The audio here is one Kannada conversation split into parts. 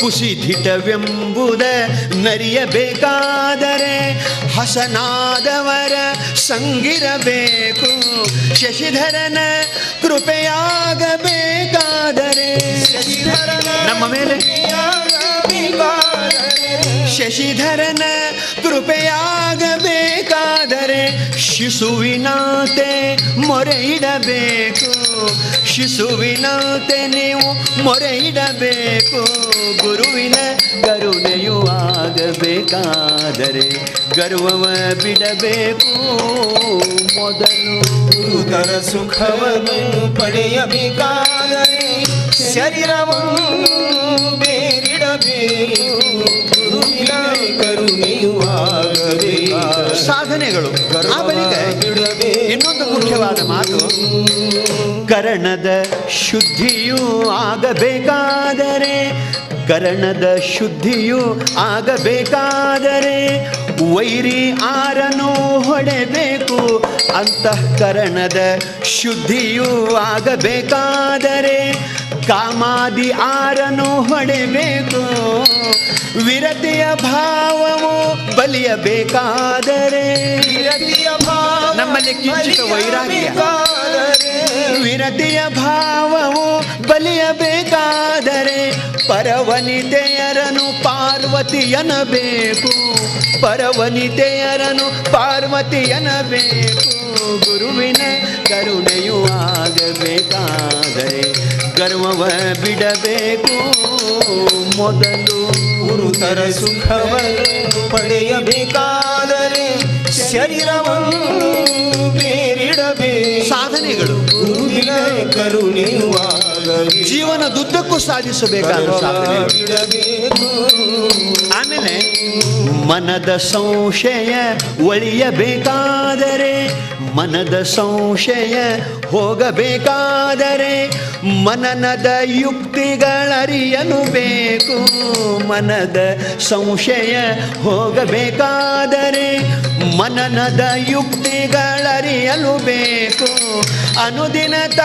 ಕುಸಿಧಿಟವೆಂಬುದ ನರಿಯಬೇಕಾದರೆ ಹಸನಾದವರ ಸಂಗಿರಬೇಕು. ಶಶಿಧರನ ಕೃಪೆಯಾಗಬೇಕಾದರೆ. ನಮ್ಮ ಮೇಲೆ? ಶಶಿಧರನ ಕೃಪೆಯಾಗಬೇಕಾದರೆ ಶಿಶುವಿನಾತೆ ಮೊರೆ ಇಡಬೇಕು ಶಿಶುವಿನಾತೆ ನೀವು ಮೊರೆ ಇಡಬೇಕು ಗುರುವಿನ ಕರುಣೆಯು ಆಗಬೇಕಾದರೆ ಗರ್ವವ ಬಿಡಬೇಕು. ಮೊದಲು ಗುರುತರ ಸುಖವನ್ನು ಪಡೆಯಬೇಕಾದರೆ ಶರೀರವನ್ನು ಬೇರಿಡಬೇಕು. ಗುರುವಿನ ಸಾಧನೆಗಳು. ಆ ಬಳಿಕ ಇನ್ನೊಂದು ಮುಖ್ಯವಾದ ಮಾತು, ಕರಣದ ಶುದ್ಧಿಯೂ ಆಗಬೇಕಾದರೆ, ಕರಣದ ಶುದ್ಧಿಯು ಆಗಬೇಕಾದರೆ, ವೈರಿ ಆರನು ಹೊಡೆಬೇಕು, ಅಂತಃಕರಣದ ಶುದ್ಧಿಯೂ ಆಗಬೇಕಾದರೆ ಕಾಮಾದಿ ಆರನು ಹೊಡೆಬೇಕು. ವಿರತಿಯ ಭಾವವು ಬಲಿಯಬೇಕಾದರೆ. ವಿರತಿಯ ಭಾವ ನಮ್ಮಲ್ಲಿ ಕಿಂಚಿತ ವೈರಾಗ್ಯ. ವಿರತಿಯ ಭಾವವು ಬಲಿಯಬೇಕಾದರೆ. ಪರವನಿತೆಯರನು ಪಾರ್ವತಿಯನಬೇಕು. ಪರವನಿತೆಯರನು ಪಾರ್ವತಿಯನಬೇಕು. ಗುರುವಿನ ಕರುಣೆಯು ಆಗಬೇಕಾದರೆ. ಗರ್ವವ ಬಿಡಬೇಕು. ಮೊದಲು ಗುರುತರ ಸುಖವ ಪಡೆಯಬೇಕಾದರೆ ಶರೀರವನ್ನು ಬೇರಿಡಬೇಕು. ಸಾಧನೆಗಳು. ಗುರುವಿನ ಕರುಣೆಯು ಆಗಬೇಕು ಜೀವನದುದ್ದಕ್ಕೂ ಸಾಧಿಸಬೇಕಾದ ಸಾಧನೆ ಬಿಡಬೇಕು. ಆಮೇಲೆ ಮನದ ಸಂಶಯ ಒಳಿಯಬೇಕಾದರೆ ಮನದ ಸಂಶಯ ಹೋಗಬೇಕಾದರೆ ಮನನದ ಯುಕ್ತಿಗಳರಿಯಲು ಬೇಕು ಮನದ ಸಂಶಯ ಹೋಗಬೇಕಾದರೆ ಮನನದ ಯುಕ್ತಿಗಳರಿಯಲು ಬೇಕು ಅನುದಿನತ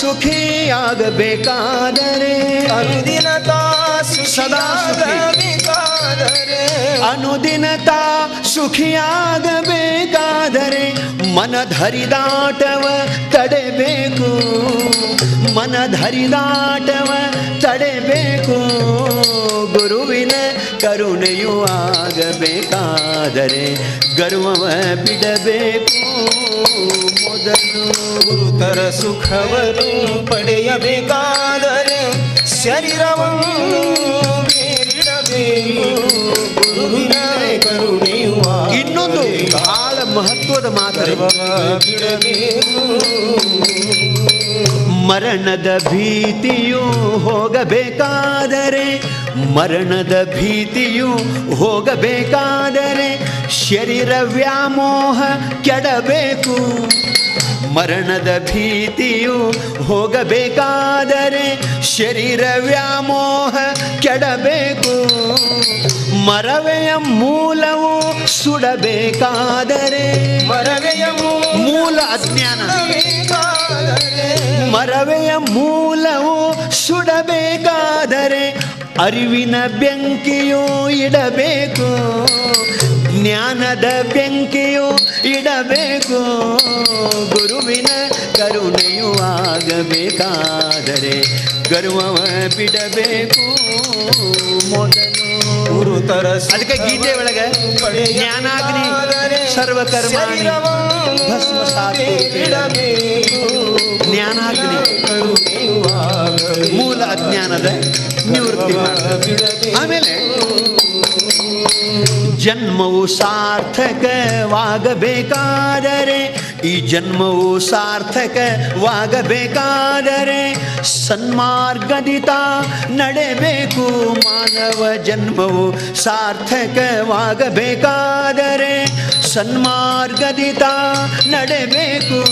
ಸುಖಿಯಾಗಬೇಕಾದರೆ ಅನುದಿನ ಸದಾ ಸುಖಿ. ಬೇಕಾದರೆ ಅನುದಿನತ ಸುಖಿಯಾಗಬೇಕಾದರೆ ಮನಧರಿದಾಟವ ತಡೆಬೇಕು ಮನಧರಿದಾಟವ ತಡೆಬೇಕು ಗುರುವಿನ ಕರುಣೆಯು ಆಗಬೇಕಾದರೆ ಗರ್ವವ ಬಿಡಬೇಕು ಮೊದಲು ಗುರುತರ ಸುಖವನ್ನು ಪಡೆಯಬೇಕಾದರೆ ಶರೀರವನ್ನು ಮರಣದ ಭೀತಿಯು ಹೋಗಬೇಕಾದರೆ, ಮರಣದ ಭೀತಿಯು ಹೋಗಬೇಕಾದರೆ ಶರೀರ ವ್ಯಾಮೋಹ ಕೆಡಬೇಕು. ಮರಣದ ಭೀತಿಯು ಹೋಗಬೇಕಾದರೆ ಶರೀರ ವ್ಯಾಮೋಹ ಕೆಡಬೇಕು. ಮರವೆಯ ಮೂಲವು ಸುಡಬೇಕಾದರೆ ಮರವೆಯ ಮೂಲ ಅಜ್ಞಾನ. ಬೇಕಾದರೆ ಮರವೆಯ ಮೂಲವು ಸುಡಬೇಕಾದರೆ ಅರಿವಿನ ಬೆಂಕಿಯು ಇಡಬೇಕು ಜ್ಞಾನದ ಬೆಂಕಿಯೂ ಇಡಬೇಕು ಗುರುವಿನ ಕರುಣೆಯು ಆಗಬೇಕಾದರೆ ಗರ್ವವ ಬಿಡಬೇಕು. ಮೊದಲು ಅದಕ್ಕೆ ಗೀತೆ ಒಳಗೆ ಜ್ಞಾನಾಗ್ನಿ ಸರ್ವಕರ್ಮ ಭಸ್ಮಸಾತ್ ಜ್ಞಾನಾಗ್ನಿ ಮೂಲ ಅಜ್ಞಾನದ ನಿವೃತ್ತಿ ಮಾಡ್ತದೆ. ಆಮೇಲೆ ಜನ್ಮವು ಸಾರ್ಥಕವಾಗಬೇಕಾದರೆ ಈ ಜನ್ಮವು ಸಾರ್ಥಕವಾಗಬೇಕಾದರೆ ಸನ್ಮಾರ್ಗದಿತ ನಡೆಬೇಕು ಮಾನವ ಜನ್ಮವು ಸಾರ್ಥಕವಾಗಬೇಕಾದರೆ ಸನ್ಮಾರ್ಗದಿತ ನಡೆಬೇಕು.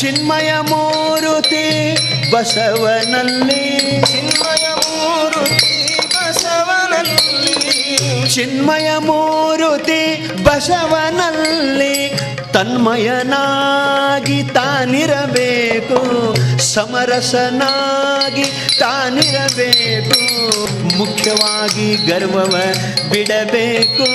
ಚಿನ್ಮಯ ಮೂರುತಿ ಬಸವನಲ್ಲಿ. ಚಿನ್ಮಯ ಮೂರುತಿ ಬಸವನಲ್ಲಿ. ಚಿನ್ಮಯ ಮೂರುತಿ ಬಸವನಲ್ಲಿ ತನ್ಮಯನಾಗಿ ತಾನಿರಬೇಕು ಸಮರಸನಾಗಿ ತಾನಿರಬೇಕು ಮುಖ್ಯವಾಗಿ ಗರ್ವವ ಬಿಡಬೇಕು.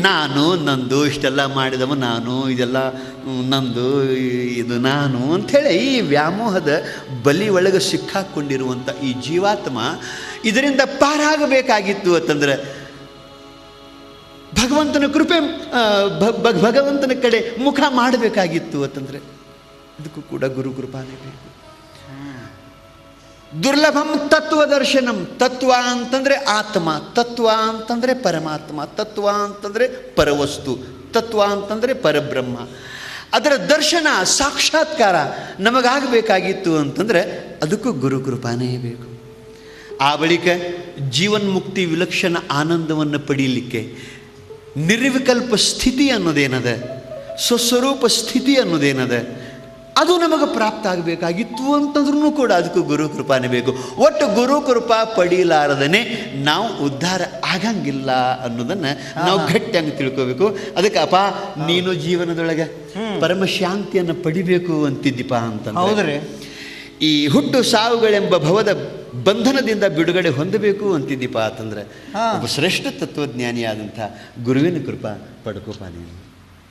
ನಾನು, ನಂದು, ಇಷ್ಟೆಲ್ಲ ಮಾಡಿದವ ನಾನು, ಇದೆಲ್ಲ ನಂದು ಇದು ನಾನು ಅಂಥೇಳಿ ಈ ವ್ಯಾಮೋಹದ ಬಲಿ ಒಳಗೆ ಸಿಕ್ಕಾಕೊಂಡಿರುವಂಥ ಈ ಜೀವಾತ್ಮ ಇದರಿಂದ ಪಾರಾಗಬೇಕಾಗಿತ್ತು ಅಂತಂದ್ರೆ ಭಗವಂತನ ಕೃಪೆ ಭಗವಂತನ ಕಡೆ ಮುಖ ಮಾಡಬೇಕಾಗಿತ್ತು ಅಂತಂದ್ರೆ ಇದಕ್ಕೂ ಕೂಡ ಗುರು ಕೃಪಾನೇ ಬೇಕು ದುರ್ಲಭಂ ತತ್ವದರ್ಶನಂ ತತ್ವ ಅಂತಂದರೆ ಆತ್ಮ, ತತ್ವ ಅಂತಂದರೆ ಪರಮಾತ್ಮ, ತತ್ವ ಅಂತಂದರೆ ಪರವಸ್ತು, ತತ್ವ ಅಂತಂದರೆ ಪರಬ್ರಹ್ಮ. ಅದರ ದರ್ಶನ, ಸಾಕ್ಷಾತ್ಕಾರ ನಮಗಾಗಬೇಕಾಗಿತ್ತು ಅಂತಂದ್ರೆ ಅದಕ್ಕೂ ಗುರುಕೃಪಾನೇ ಬೇಕು. ಆ ಬಳಿಕ ಜೀವನ್ಮುಕ್ತಿ ವಿಲಕ್ಷಣ ಆನಂದವನ್ನು ಪಡೀಲಿಕ್ಕೆ ನಿರ್ವಿಕಲ್ಪ ಸ್ಥಿತಿ ಅನ್ನೋದೇನದ? ಸ್ವಸ್ವರೂಪ ಸ್ಥಿತಿ ಅನ್ನೋದೇನದ? ಅದು ನಮಗೆ ಪ್ರಾಪ್ತ ಆಗಬೇಕಾಗಿತ್ತು ಅಂತಂದ್ರೂ ಕೂಡ ಅದಕ್ಕೂ ಗುರು ಕೃಪಾನೇ ಬೇಕು. ಒಟ್ಟು ಗುರು ಕೃಪಾ ಪಡೀಲಾರದನೆ ನಾವು ಉದ್ಧಾರ ಆಗಂಗಿಲ್ಲ ಅನ್ನೋದನ್ನು ನಾವು ಗಟ್ಟಿಯಾಗಿ ತಿಳ್ಕೋಬೇಕು. ಅದಕ್ಕೆ ಅಪ್ಪ ನೀನು ಜೀವನದೊಳಗೆ ಪರಮ ಶಾಂತಿಯನ್ನು ಪಡಿಬೇಕು ಅಂತಿದ್ದೀಪ ಅಂತ ಹೌದ್ರೆ. ಈ ಹುಟ್ಟು ಸಾವುಗಳೆಂಬ ಭವದ ಬಂಧನದಿಂದ ಬಿಡುಗಡೆ ಹೊಂದಬೇಕು ಅಂತಿದ್ದೀಪ ಅಂತಂದ್ರೆ. ಒಬ್ಬ ಶ್ರೇಷ್ಠ ತತ್ವಜ್ಞಾನಿಯಾದಂಥ ಗುರುವಿನ ಕೃಪಾ ಪಡ್ಕೋಪ ನೀನು.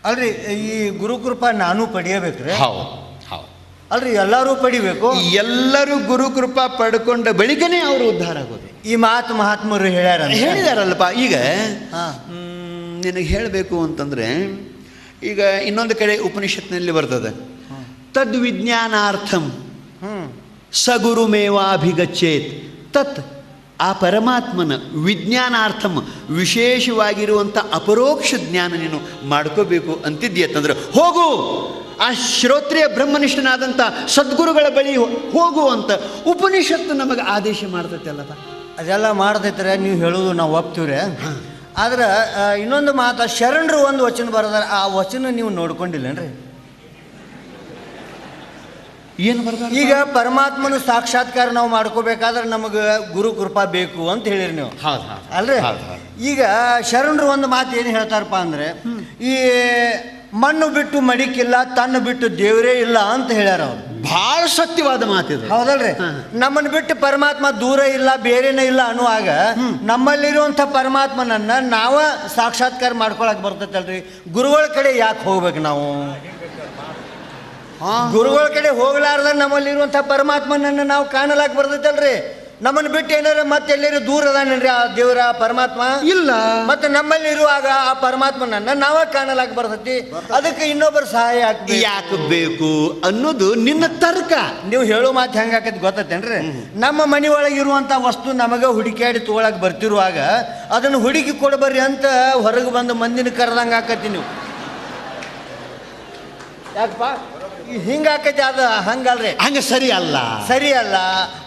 ಅಲ್ರಿ ಈ ಗುರುಕೃಪಾ ನಾನು ಪಡಿಯಬೇಕ್ರಿ. ಹೌದು. ಅಲ್ರಿ ಎಲ್ಲರೂ ಪಡಿಬೇಕು. ಎಲ್ಲರೂ ಗುರು ಕೃಪಾ ಪಡ್ಕೊಂಡ ಬಳಿಕನೇ ಅವರು ಉದ್ಧಾರ ಆಗೋದು. ಈ ಮಾತು ಮಹಾತ್ಮರು ಹೇಳ್ಯಾರ ಹೇಳಿದಾರಲ್ಲಪ್ಪ ಈಗ ಹಾ. ನಿನಗೆ ಹೇಳಬೇಕು ಅಂತಂದ್ರೆ ಈಗ ಇನ್ನೊಂದು ಕಡೆ ಉಪನಿಷತ್ನಲ್ಲಿ ಬರ್ತದೆ. ತದ್ವಿಜ್ಞಾನಾರ್ಥಂ. ವಿಜ್ಞಾನಾರ್ಥಂ ಸಗುರುಮೇವಾಭಿಗಚ್ಚೇತ್ ತತ್ ಆ ಪರಮಾತ್ಮನ ವಿಜ್ಞಾನಾರ್ಥಂ ವಿಶೇಷವಾಗಿರುವಂಥ ಅಪರೋಕ್ಷ ಜ್ಞಾನ ನೀನು ಮಾಡ್ಕೋಬೇಕು ಅಂತಿದ್ಯತ್ತಂದ್ರೆ ಹೋಗು! ಆ ಶ್ರೋತ್ರಿಯ ಬ್ರಹ್ಮನಿಷ್ಠನಾದಂಥ ಸದ್ಗುರುಗಳ ಬಳಿ ಹೋಗು ಅಂತ ಉಪನಿಷತ್ತು ನಮಗೆ ಆದೇಶ ಮಾಡ್ತೈತಲ್ಲಪ್ಪ ಅದೆಲ್ಲ ಮಾಡ್ತೈತ್ರೆ ನೀವು ಹೇಳೋದು ನಾವು ಒಪ್ತೀವ್ರೆ. ಆದ್ರೆ ಇನ್ನೊಂದು ಮಾತು ಶರಣರು ಒಂದು ವಚನ ಬರದಾರ ಆ ವಚನ ನೀವು ನೋಡ್ಕೊಂಡಿಲ್ಲೇನ್ರಿ? ಏನು ಬರ್ತಾರೆ ಈಗ ಪರಮಾತ್ಮನ ಸಾಕ್ಷಾತ್ಕಾರ ನಾವು ಮಾಡ್ಕೋಬೇಕಾದ್ರೆ ನಮಗೆ ಗುರು ಕೃಪಾ ಬೇಕು ಅಂತ ಹೇಳಿರಿ ನೀವು. ಹೌದು ಹೌದು. ಅಲ್ರಿ. ಈಗ ಶರಣರು ಒಂದು ಮಾತು ಏನು ಹೇಳ್ತಾರಪ್ಪ ಅಂದ್ರೆ ಈ ಮಣ್ಣು ಬಿಟ್ಟು ಮಡಿಕಿಲ್ಲ ತನ್ನ ಬಿಟ್ಟು ದೇವರೇ ಇಲ್ಲ ಅಂತ ಹೇಳ್ಯಾರ ಅವ್ರು. ಭಾಳ ಸತ್ಯವಾದ ಮಾತಿದು ಹೌದಲ್ರಿ? ನಮ್ಮನ್ನು ಬಿಟ್ಟು ಪರಮಾತ್ಮ ದೂರ ಇಲ್ಲ ಬೇರೆನೇ ಇಲ್ಲ ಅನ್ನುವಾಗ ನಮ್ಮಲ್ಲಿರುವಂಥ ಪರಮಾತ್ಮನನ್ನ ನಾವ ಸಾಕ್ಷಾತ್ಕಾರ ಮಾಡ್ಕೊಳಕ್ ಬರ್ತೈತಲ್ರಿ? ಗುರುಗಳ ಕಡೆ ಯಾಕೆ ಹೋಗ್ಬೇಕು ನಾವು? ಗುರುಗಳ ಕಡೆ ಹೋಗ್ಲಾರ್ದ ನಮ್ಮಲ್ಲಿರುವಂಥ ಪರಮಾತ್ಮನನ್ನು ನಾವು ಕಾಣಲಾಕ್ ಬರ್ತೈತಲ್ರಿ ನಮ್ಮನ್ನು ಬಿಟ್ಟು ಏನಾರ ಮತ್ತೆ ಎಲ್ಲರೂ ದೂರ ಅದಾನೇನ್ರಿ ಆ ದೇವರ ಪರಮಾತ್ಮ? ಇಲ್ಲ. ಮತ್ತೆ ನಮ್ಮಲ್ಲಿ ಇರುವಾಗ ಆ ಪರಮಾತ್ಮನನ್ನ ನಾವ ಕಾಣಲಾಕ್ ಬರ್ತೈತಿ ಅದಕ್ಕೆ ಇನ್ನೊಬ್ಬರ ಸಹಾಯ ಆಗ್ತದೆ ಯಾಕೆ ಬೇಕು ಅನ್ನೋದು ನಿನ್ನ ತರ್ಕ. ನೀವು ಹೇಳೋ ಮಾತು ಹೆಂಗೆ ಆಕೈತಿ ಗೊತ್ತೈತೇನ್ರಿ? ನಮ್ಮ ಮನೆ ಒಳಗೆ ಇರುವಂಥ ವಸ್ತು ನಮಗೆ ಹುಡುಕಾಡಿ ತೊಗೊಳಕ್ ಬರ್ತಿರುವಾಗ ಅದನ್ನು ಹುಡುಕಿ ಕೊಡಬರ್ರಿ ಅಂತ ಹೊರಗೆ ಬಂದು ಮಂದಿನ ಕರೆದಂಗೆ ಆಕತಿ ನೀವು. ಯಾಕಪ್ಪ? ಹಿಂಗೆ ಆಕೈತಿ ಅದು ಹಂಗಲ್ರಿ. ಹಂಗ ಸರಿ ಅಲ್ಲ. ಸರಿ ಅಲ್ಲ.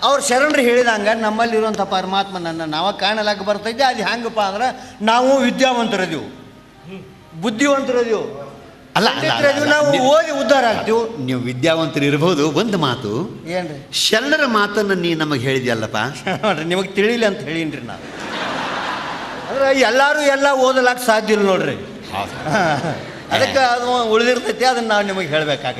ಅವ್ರು ಶರಣರು ಹೇಳಿದಂಗ ನಮ್ಮಲ್ಲಿರುವಂಥ ಪರಮಾತ್ಮನನ್ನ ನಾವ ಕಾಣಲಾಕ ಬರ್ತೈತಿ ಅದು ಹೆಂಗಪ್ಪ ಅಂದ್ರೆ ನಾವು ವಿದ್ಯಾವಂತರದೀವು. ಬುದ್ಧಿವಂತರದೀವು. ಅಲ್ಲ, ನೀವು- ಓದಿ ಉದ್ಧಾರ ಆಗ್ತೀವಿ. ನೀವು ವಿದ್ಯಾವಂತರು ಇರಬಹುದು ಒಂದು ಮಾತು. ಏನ್ರಿ? ಶರಣರ ಮಾತನ್ನು ನೀ ನಮಗೆ ಹೇಳಿದ್ಯಲ್ಲಪ್ಪ? ನೋಡ್ರಿ ನಿಮಗೆ ತಿಳಿಲಿ ಅಂತ ಹೇಳಿನ್ರಿ ನಾನು ಅಂದ್ರೆ ಎಲ್ಲರೂ ಎಲ್ಲ ಓದಲಾಕ ಸಾಧ್ಯ ಇಲ್ಲ ನೋಡ್ರಿ. ಅದಕ್ಕೆ ಅದು ಉಳಿದಿರ್ತೈತಿ ಅದನ್ನ ನಾವು ನಿಮಗೆ ಹೇಳ್ಬೇಕಾಗೈತಿ.